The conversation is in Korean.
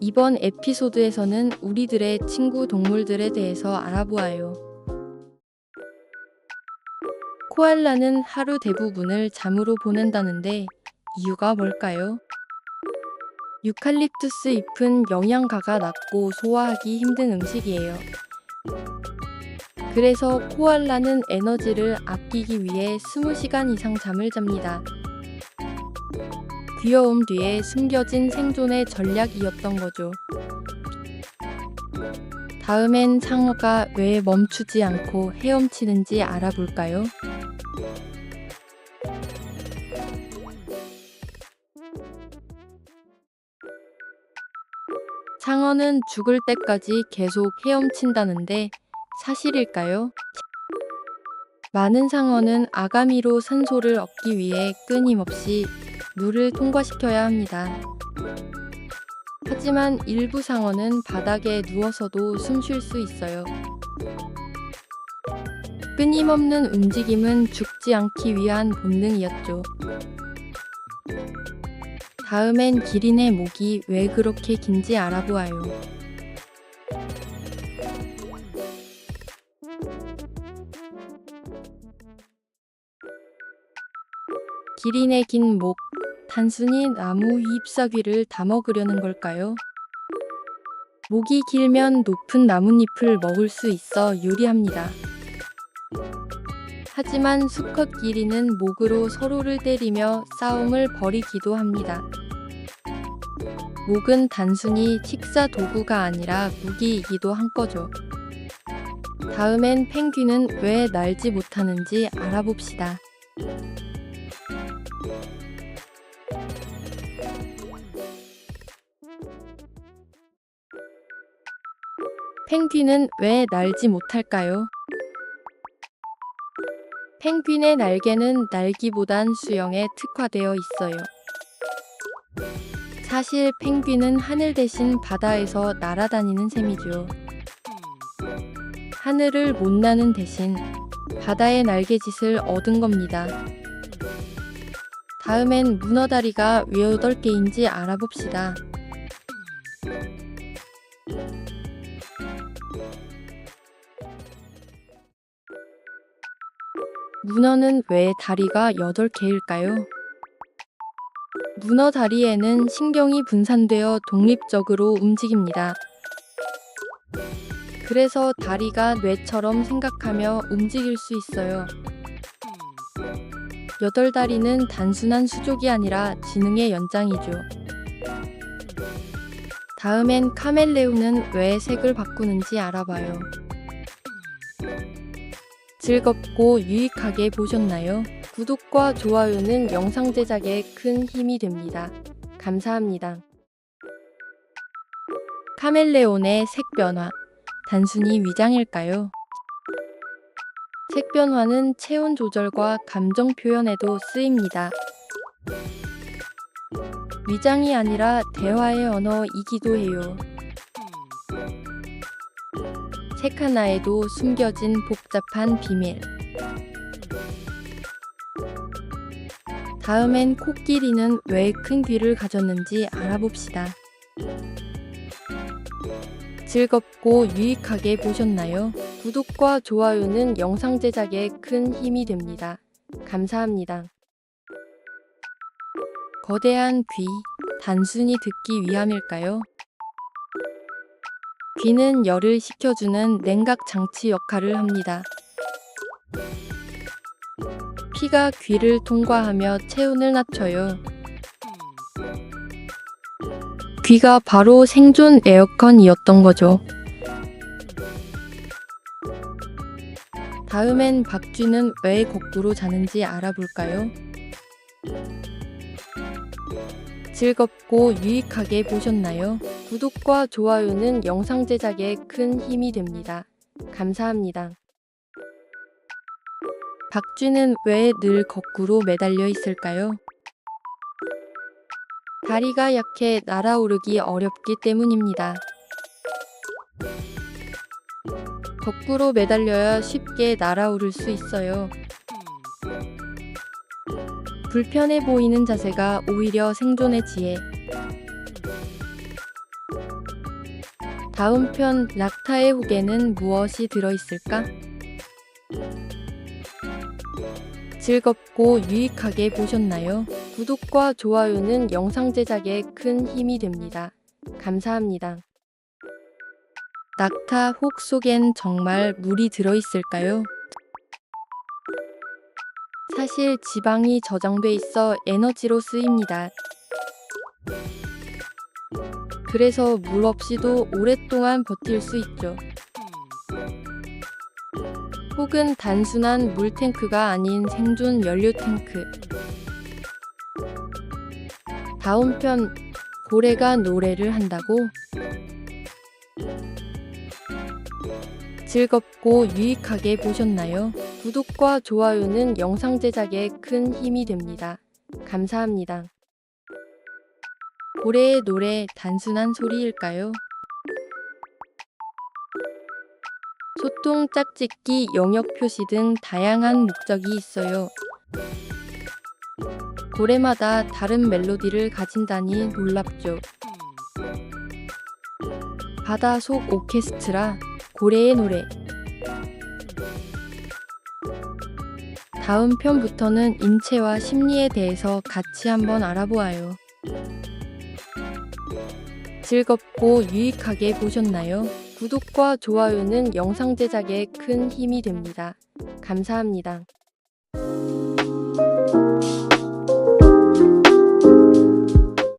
이번 에피소드에서는 우리들의 친구 동물들에 대해서 알아보아요. 코알라는 하루 대부분을 잠으로 보낸다는데 이유가 뭘까요? 유칼립투스 잎은 영양가가 낮고 소화하기 힘든 음식이에요. 그래서 코알라는 에너지를 아끼기 위해 20시간 이상 잠을 잡니다. 귀여움 뒤에 숨겨진 생존의 전략이었던 거죠. 다음엔 상어가 왜 멈추지 않고 헤엄치는지 알아볼까요? 상어는 죽을 때까지 계속 헤엄친다는데 사실일까요? 많은 상어는 아가미로 산소를 얻기 위해 끊임없이 물을 통과시켜야 합니다. 하지만 일부 상어는 바닥에 누워서도 숨 쉴 수 있어요. 끊임없는 움직임은 죽지 않기 위한 본능이었죠. 다음엔 기린의 목이 왜 그렇게 긴지 알아보아요. 기린의 긴 목, 단순히 나무 잎사귀를 다 먹으려는 걸까요? 목이 길면 높은 나뭇잎을 먹을 수 있어 유리합니다. 하지만 수컷 기린은 목으로 서로를 때리며 싸움을 벌이기도 합니다. 목은 단순히 식사 도구가 아니라 무기이기도 한 거죠. 다음엔 펭귄은 왜 날지 못하는지 알아봅시다. 펭귄은 왜 날지 못할까요? 펭귄의 날개는 날기보단 수영에 특화되어 있어요. 사실 펭귄은 하늘 대신 바다에서 날아다니는 셈이죠. 하늘을 못 나는 대신 바다의 날개짓을 얻은 겁니다. 다음엔 문어다리가 왜 8개인지 알아봅시다. 문어는 왜 다리가 8개일까요? 문어 다리에는 신경이 분산되어 독립적으로 움직입니다. 그래서 다리가 뇌처럼 생각하며 움직일 수 있어요. 여덟 다리는 단순한 수족이 아니라 지능의 연장이죠. 다음엔 카멜레온은 왜 색을 바꾸는지 알아봐요. 즐겁고 유익하게 보셨나요? 구독과 좋아요는 영상 제작에 큰 힘이 됩니다. 감사합니다. 카멜레온의 색 변화. 단순히 위장일까요? 색 변화는 체온 조절과 감정 표현에도 쓰입니다. 위장이 아니라 대화의 언어이기도 해요. 색 하나에도 숨겨진 복잡한 비밀. 다음엔 코끼리는 왜 큰 귀를 가졌는지 알아봅시다. 즐겁고 유익하게 보셨나요? 구독과 좋아요는 영상 제작에 큰 힘이 됩니다. 감사합니다. 거대한 귀, 단순히 듣기 위함일까요? 귀는 열을 식혀주는 냉각 장치 역할을 합니다. 피가 귀를 통과하며 체온을 낮춰요. 귀가 바로 생존 에어컨이었던 거죠. 다음엔 박쥐는 왜 거꾸로 자는지 알아볼까요? 즐겁고 유익하게 보셨나요? 구독과 좋아요는 영상 제작에 큰 힘이 됩니다. 감사합니다. 박쥐는 왜 늘 거꾸로 매달려 있을까요? 다리가 약해 날아오르기 어렵기 때문입니다. 거꾸로 매달려야 쉽게 날아오를 수 있어요. 불편해 보이는 자세가 오히려 생존의 지혜. 다음 편 낙타의 혹에는 무엇이 들어있을까? 즐겁고 유익하게 보셨나요? 구독과 좋아요는 영상 제작에 큰 힘이 됩니다. 감사합니다. 낙타 혹 속엔 정말 물이 들어있을까요? 사실 지방이 저장돼 있어 에너지로 쓰입니다. 그래서 물 없이도 오랫동안 버틸 수 있죠. 혹은 단순한 물탱크가 아닌 생존 연료 탱크. 다음 편 고래가 노래를 한다고? 즐겁고 유익하게 보셨나요? 구독과 좋아요는 영상 제작에 큰 힘이 됩니다. 감사합니다. 고래의 노래 단순한 소리일까요? 소통, 짝짓기, 영역 표시 등 다양한 목적이 있어요. 고래마다 다른 멜로디를 가진다니 놀랍죠. 바다 속 오케스트라, 고래의 노래. 다음 편부터는 인체와 심리에 대해서 같이 한번 알아보아요. 즐겁고 유익하게 보셨나요? 구독과 좋아요는 영상 제작에 큰 힘이 됩니다. 감사합니다.